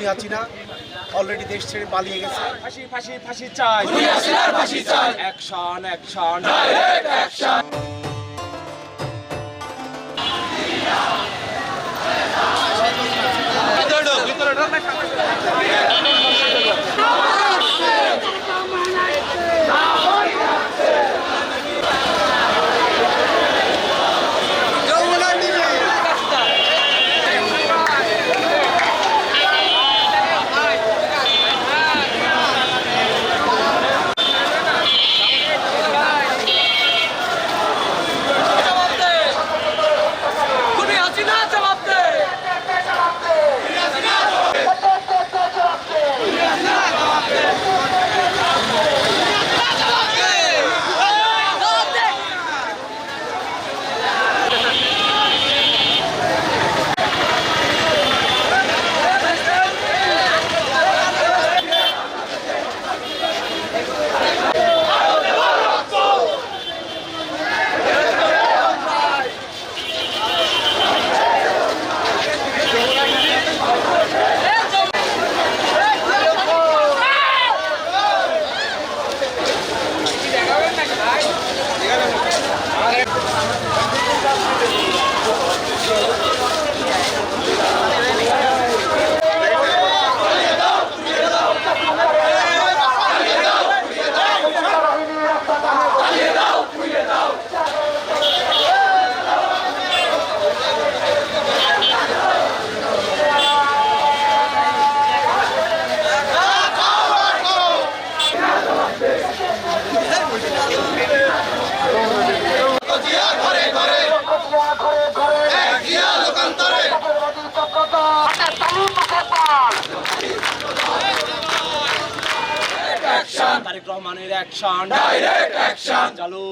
খুনি না। অলরেডি দেশ ছেড়ে পালিয়ে গেছে। ফাঁসি ফাঁসি ফাঁসি চাই। ফাঁসি চাই। অ্যাকশন অ্যাকশন তারেক রহমানের অ্যাকশন ডাইরেক্ট অ্যাকশন চালু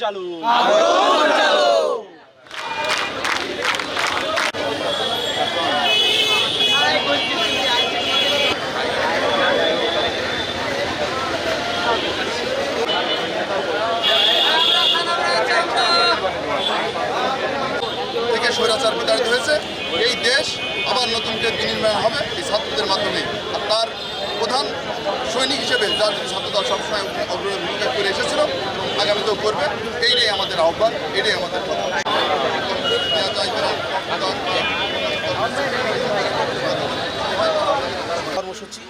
চালু থেকে স্বৈরাচার বিতাড়িত হয়েছে। এই দেশ আবার নতুন করে বিনির্মাণ হবে এই ছাত্রদের মাধ্যমে। আর তার প্রধান সৈনিক হিসেবে, যার ছাত্রদল সবসময় অগ্রণী ভূমিকা করে এসেছিল আগামীতেও করবে। এইটাই আমাদের আহ্বান, এটাই আমাদের কথা। কর্মসূচি,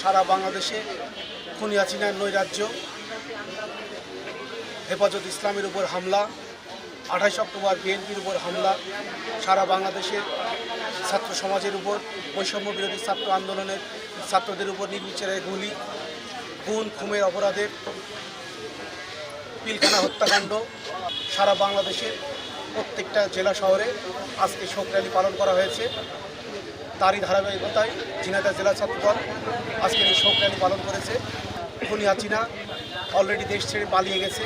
সারা বাংলাদেশে খুনি হাসিনার নৈরাজ্য, হেফাজত ইসলামের উপর হামলা আঠাশ অক্টোবর বিএনপির উপর হামলা, সারা বাংলাদেশের ছাত্র সমাজের উপর বৈষম্য বিরোধী ছাত্র আন্দোলনের ছাত্রদের উপর নির্বিচারে গুলি, খুন খুমের অপরাধের পিলখানা হত্যাকাণ্ড, সারা বাংলাদেশের প্রত্যেকটা জেলা শহরে আজকে শোক র্যালি পালন করা হয়েছে। তারই ধারাবাহিকতায় ঝিনাইদহ জেলা ছাত্রদল আজকের এই শোক র্যালি পালন করেছে। খুনি হাসিনা অলরেডি দেশ ছেড়ে পালিয়ে গেছে।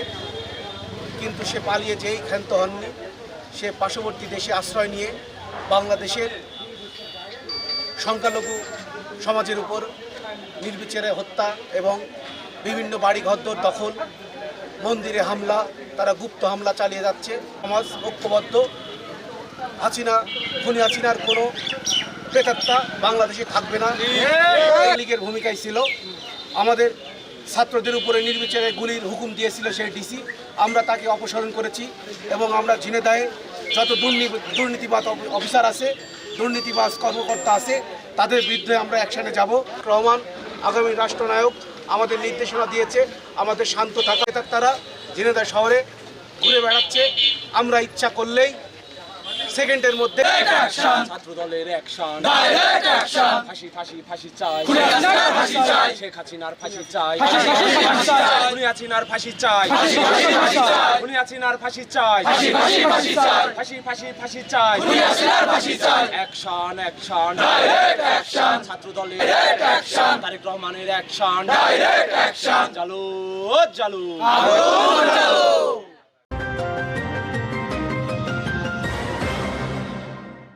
কিন্তু সে পালিয়ে যেই ক্ষান্ত হননি, সে পার্শ্ববর্তী দেশে আশ্রয় নিয়ে বাংলাদেশের সংখ্যালঘু সমাজের উপর নির্বিচারে হত্যা এবং বিভিন্ন বাড়ি ঘরদোর দখল, মন্দিরে হামলা, তারা গুপ্ত হামলা চালিয়ে যাচ্ছে। সমাজ ঐক্যবদ্ধ। হাসিনা, খুনি হাসিনার কোনো প্রেতাত্মা বাংলাদেশে থাকবে না। লীগের ভূমিকায় ছিল। আমাদের ছাত্রদের উপরে নির্বিচারে গুলির হুকুম দিয়েছিল সেই ডিসি। আমরা তাকে অপসারণ করেছি এবং আমরা ঝিনেদায়ে যত দুর্নীতি, দুর্নীতিবাদ অফিসার আছে, দুর্নীতিবাজ কর্মকর্তা আছে, তাদের বিরুদ্ধে আমরা অ্যাকশানে যাব। রহমান, আগামী রাষ্ট্রনায়ক আমাদের নির্দেশনা দিয়েছে, আমাদের শান্ত থাকায় তারা ঝিনেদা শহরে ঘুরে বেড়াচ্ছে। আমরা ইচ্ছা করলেই সেকেন্ডের মধ্যে ছাত্র দলের অ্যাকশন ফাঁসি ফাঁসি ফাঁসি চাই শেখ হাসিনার ফাঁসি চাই খুনি হাসিনার ফাঁসি চাই খুনি হাসিনার ফাঁসি চাই ফাঁসি ফাঁসি ফাঁসি চাই অ্যাকশন অ্যাকশন ছাত্র দলের তারেক রহমানের অ্যাকশন চালু চালু